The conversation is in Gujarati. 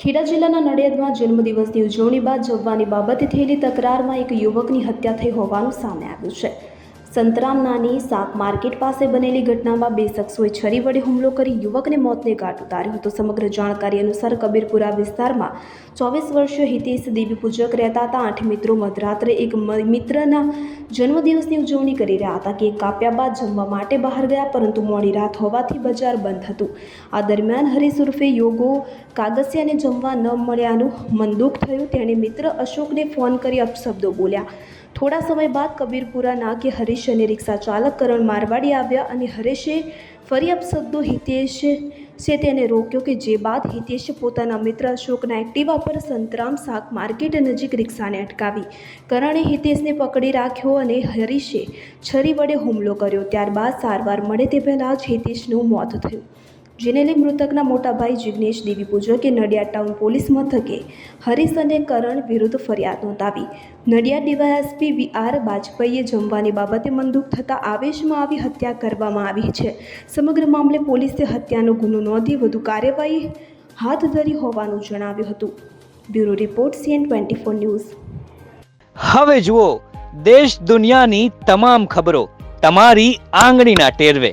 ખેડા જિલ્લાના નડિયાદમાં જન્મદિવસની ઉજવણી બાદ જમવાની બાબતે થયેલી તકરારમાં એક યુવકની હત્યા થઈ હોવાનું સામે આવ્યું છે. સંતરામ નાની શાક માર્કેટ પાસે બનેલી ઘટનામાં બે શખ્સોએ છરી વડે હુમલો કરી યુવકને મોતને ઘાટ ઉતાર્યો હતો. સમગ્ર જાણકારી અનુસાર કબીરપુરા વિસ્તારમાં ચોવીસ વર્ષીય હિતેશ દેવી પૂજક રહેતા હતા. આઠ મિત્રો મધરાત્રે એક મિત્રના જન્મદિવસની ઉજવણી કરી રહ્યા હતા કેક કાપ્યા બાદ જમવા માટે બહાર ગયા પરંતુ મોડી રાત હોવાથી બજાર બંધ હતું. આ દરમિયાન હરીશ ઉર્ફે યોગો કાગસિયાને જમવા ન મળ્યાનું મનદુખ થયું. તેણે મિત્ર અશોકને ફોન કરી અપશબ્દો બોલ્યા થોડા સમય બાદ કબીરપુરા નાકે હરીશ અને રિક્ષા ચાલક કરણ મારવાડી આવ્યા અને હરીશે ફરી અપશબ્દો હિતેશ છે તેને રોક્યો કે જે બાદ હિતેશે પોતાના મિત્ર અશોકના એક્ટિવા પર સંતરામ શાક માર્કેટ નજીક રિક્ષાને અટકાવી. કરણે હિતેશને પકડી રાખ્યો અને હરીશે છરી વડે હુમલો કર્યો. ત્યારબાદ સારવાર મળે તે પહેલાં જ હિતેશનું મોત થયું. જેને લઈ મૃતકના મોટા ભાઈ જિગ્નેશ દેવી પૂજકે નડિયાદ ટાઉન પોલીસ મથકે હરીશ અને કરણ વિરુદ્ધ ફરિયાદ નોંધાવી. નડિયાદ ડીવાયએસપી વી આર બાજપેયીએ જમવાની બાબતે મંદુક થતાં આવેશમાં આવી હત્યા કરવામાં આવી છે. સમગ્ર મામલે પોલીસે હત્યાનો ગુનો નોંધી વધુ કાર્યવાહી હાથ ધરી હોવાનું જણાવ્યું હતું. Bureau report CN twenty four news. હવે જુઓ, દેશ દુનિયાની તમામ ખબરો તમારી આંગળીના ટેરવે.